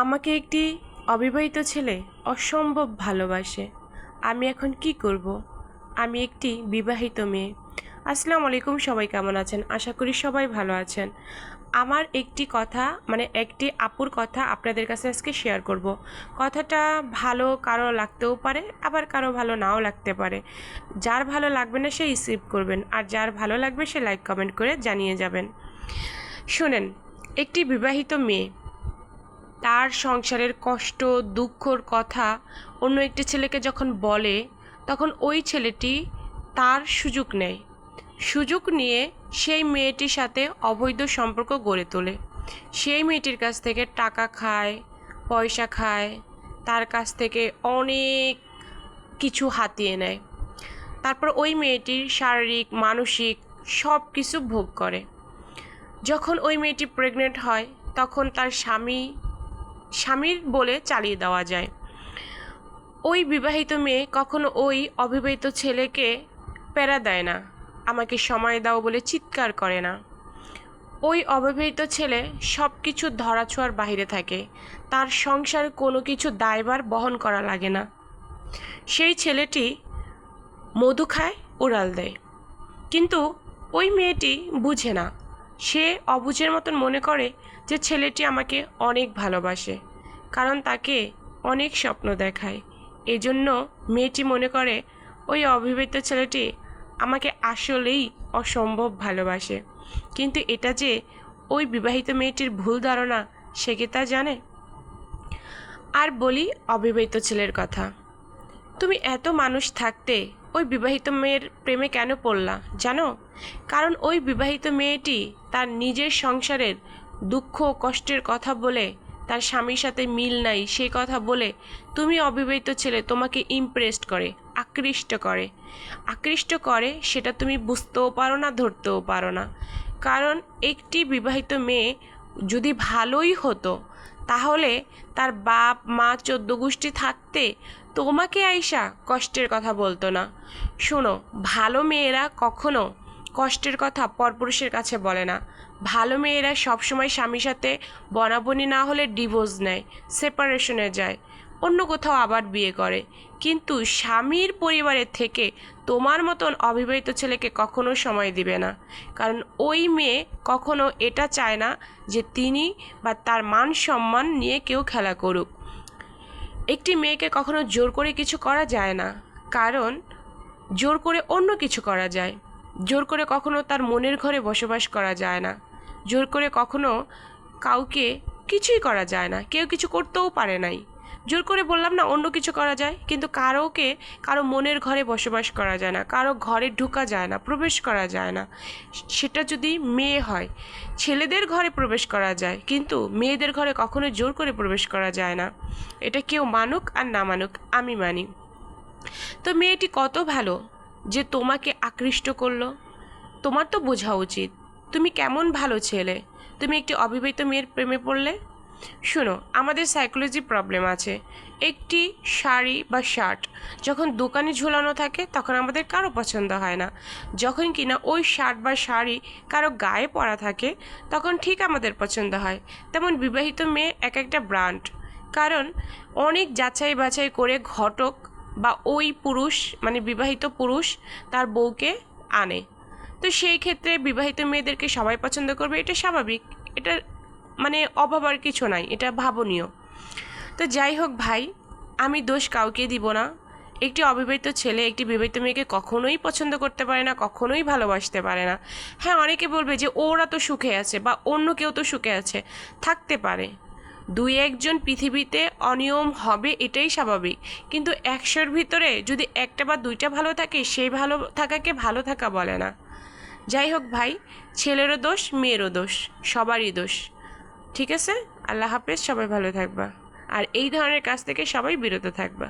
আমাকে একটি অবিবাহিত ছেলে অসম্ভব ভালোবাসে। আমি এখন কি করব? আমি একটি বিবাহিত মেয়ে। আসসালামু আলাইকুম, সবাই কেমন আছেন? আশা করি সবাই ভালো আছেন। আমার একটি কথা মানে একটি আপুর কথা আপনাদের কাছে আজকে শেয়ার করব। কথাটা ভালো কারও লাগতেও পারে, আবার কারও ভালো নাও লাগতে পারে। যার ভালো লাগবে না সে রিসিভ করবেন, আর যার ভালো লাগবে সে লাইক কমেন্ট করে জানিয়ে যাবেন। শুনেন, একটি বিবাহিত মেয়ে তার সংসারের কষ্ট, দুঃখর কথা অন্য একটি ছেলেকে যখন বলে, তখন ওই ছেলেটি তার সুযোগ নেয়। সুযোগ নিয়ে সেই মেয়েটির সাথে অবৈধ সম্পর্ক গড়ে তোলে। সেই মেয়েটির কাছ থেকে টাকা খায়, পয়সা খায়, তার কাছ থেকে অনেক কিছু হাতিয়ে নেয়। তারপর ওই মেয়েটির শারীরিক, মানসিক সব কিছু ভোগ করে। যখন ওই মেয়েটি প্রেগনেন্ট হয়, তখন তার স্বামী স্বামীর বলে চালিয়ে দেওয়া যায়। ওই বিবাহিত মেয়ে কখনো ওই অবিবাহিত ছেলেকে প্যারা দেয় না, আমাকে সময় দাও বলে চিৎকার করে না। ওই অবিবাহিত ছেলে সব কিছু ধরাছোঁয়ার বাইরে থাকে, তার সংসার কোনো কিছু দায়বার বহন করা লাগে না। সেই ছেলেটি মধু খায়, উড়াল দেয়। কিন্তু ওই মেয়েটি বুঝে না সে অবুঝের মতন মনে করে যে ছেলেটি আমাকে অনেক ভালোবাসে, কারণ তাকে অনেক স্বপ্ন দেখায়। এজন্য মেয়েটি মনে করে, ওই অবিবাহিত ছেলেটি আমাকে আসলেই অসম্ভব ভালোবাসে। কিন্তু এটা যে ওই বিবাহিত মেয়েটির ভুল ধারণা, সে কি তা জানে? আর বলি অবিবাহিত ছেলের কথা। তুমি এত মানুষ থাকতে ওই বিবাহিত মেয়ের প্রেমে কেন পড়লা, জানো? কারণ ওই বিবাহিত মেয়েটি তার নিজের সংসারের দুঃখ কষ্টের কথা বলে, তার স্বামীর সাথে মিল নাই সেই কথা বলে, তুমি অবিবাহিত ছেলে, তোমাকে ইমপ্রেসড করে, আকৃষ্ট করে। আকৃষ্ট করে সেটা তুমি বুঝতেও পারো না, ধরতেও পারো না। কারণ একটি বিবাহিত মেয়ে যদি ভালোই হতো তাহলে তার বাপ, মা চোদ্দ গোষ্ঠী থাকতে তোমাকে আইসা কষ্টের কথা বলতো না। শোনো, ভালো মেয়েরা কখনো কষ্টের কথা পরপুরুষের কাছে বলে না। ভালো মেয়েরা সবসময় স্বামীর সাথে বনাবনি না হলে ডিভোর্স নেয়, সেপারেশনে যায়। অন্য কোথাও আবার বিয়ে করে। কিন্তু স্বামীর পরিবারের থেকে তোমার মতন অবিবাহিত ছেলেকে কখনো সময় দিবে না। কারণ ওই মেয়ে কখনো এটা চায় না যে তিনি বা তার মান সম্মান নিয়ে কেউ খেলা করুক। একটি মেয়েকে কখনো জোর করে কিছু করা যায় না। কারণ জোর করে অন্য কিছু করা যায়। জোর করে কখনো তার মনের ঘরে বসবাস করা যায় না। জোর করে কখনো কাউকে কিছুই করা যায় না। কেউ কিছু করতেও পারে নাই। জোর করে বললাম, না, অন্য কিছু করা যায়। কিন্তু কারোকে, কারও মনের ঘরে বসবাস করা যায় না, কারও ঘরে ঢোকা যায় না, প্রবেশ করা যায় না। সেটা যদি মেয়ে হয়, ছেলেদের ঘরে প্রবেশ করা যায়, কিন্তু মেয়েদের ঘরে কখনো জোর করে প্রবেশ করা যায় না। এটা কেউ মানুক আর না মানুক, আমি মানি। তো মেয়েটি কত ভালো যে তোমাকে আকৃষ্ট করল? তোমার তো বোঝা উচিত। তুমি কেমন ভালো ছেলে? তুমি একটি অবিবাহিত মেয়ের প্রেমে পড়লে? শোনো আমাদের সাইকোলজি প্রবলেম আছে। একটি শাড়ি বা শার্ট যখন দোকানে ঝুলানো থাকে, তখন আমাদের কারও পছন্দ হয় না। যখন কিনা ওই শার্ট বা শাড়ি কারও গায়ে পরা থাকে, তখন ঠিক আমাদের পছন্দ হয়। তেমন বিবাহিত মেয়ে এক একটা ব্র্যান্ড কারণ অনেক যাচাই বাছাই করে ঘটক বা ওই পুরুষ মানে বিবাহিত পুরুষ তার বউকে আনে। তো সেই ক্ষেত্রে বিবাহিত মেয়েদেরকে সবাই পছন্দ করবে, এটা স্বাভাবিক। এটা মানে অভাব আর কিছু নাই, এটা ভাবনীয়। তো যাই হোক ভাই, আমি দোষ কাউকে দিব না। একটি অবিবাহিত ছেলে একটি বিবাহিত মেয়েকে কখনোই পছন্দ করতে পারে না, কখনোই ভালোবাসতে পারে না। হ্যাঁ অনেকে বলবে যে ওরা তো সুখে আছে বা অন্য কেউ তো সুখে আছে, থাকতে পারে। দুই একজন পৃথিবীতে অনিয়ম হবে এটাই স্বাভাবিক। কিন্তু একশোর ভিতরে যদি একটা বা দুইটা ভালো থাকে, সেই ভালো থাকাকে ভালো থাকা বলে না। যাই হোক ভাই, ছেলেরও দোষ, মেয়েরও দোষ, সবারই দোষ। ঠিক আছে? আল্লাহ হাফেজ, সবাই ভালো থাকবা। আর এই ধরনের কাজ থেকে সবাই বিরত থাকবা।